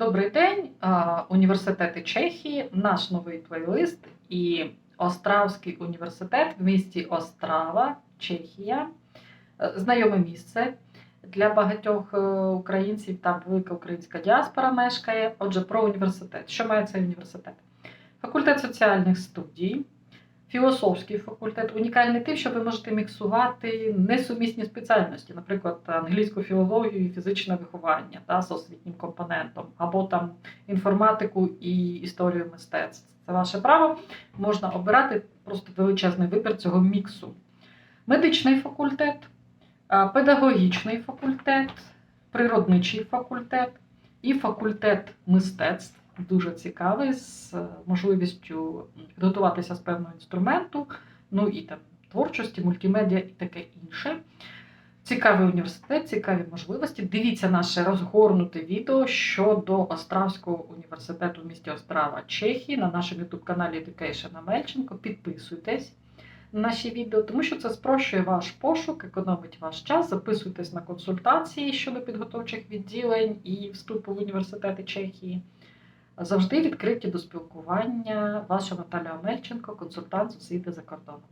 Добрий день, університети Чехії, наш новий плейлист і Остравський університет в місті Острава, Чехія. Е, Знайоме місце для багатьох е, українців, там велика українська діаспора мешкає. Отже, про університет. Що має цей університет? Факультет соціальних студій, філософський факультет, унікальний тим, що ви можете міксувати несумісні спеціальності, наприклад, англійську філологію і фізичне виховання та, з освітнім компонентом, або там інформатику і історію мистецтв. Це ваше право. Можна обирати просто величезний вибір цього міксу. Медичний факультет, педагогічний факультет, природничий факультет і факультет мистецтв. Дуже цікавий, з е, можливістю підготуватися з певного інструменту, ну і там творчості, мультимедіа і таке інше. Цікавий університет, цікаві можливості. Дивіться наше розгорнуте відео щодо Остравського університету в місті Острава, Чехії на нашому ютуб-каналі Education Амельченко. Підписуйтесь на наші відео, тому що це спрощує ваш пошук, економить ваш час. Записуйтесь на консультації щодо підготовчих відділень і вступу в університети Чехії. Завжди відкриті до спілкування. Ваша Наталя Омельченко, консультант з освіти за кордоном.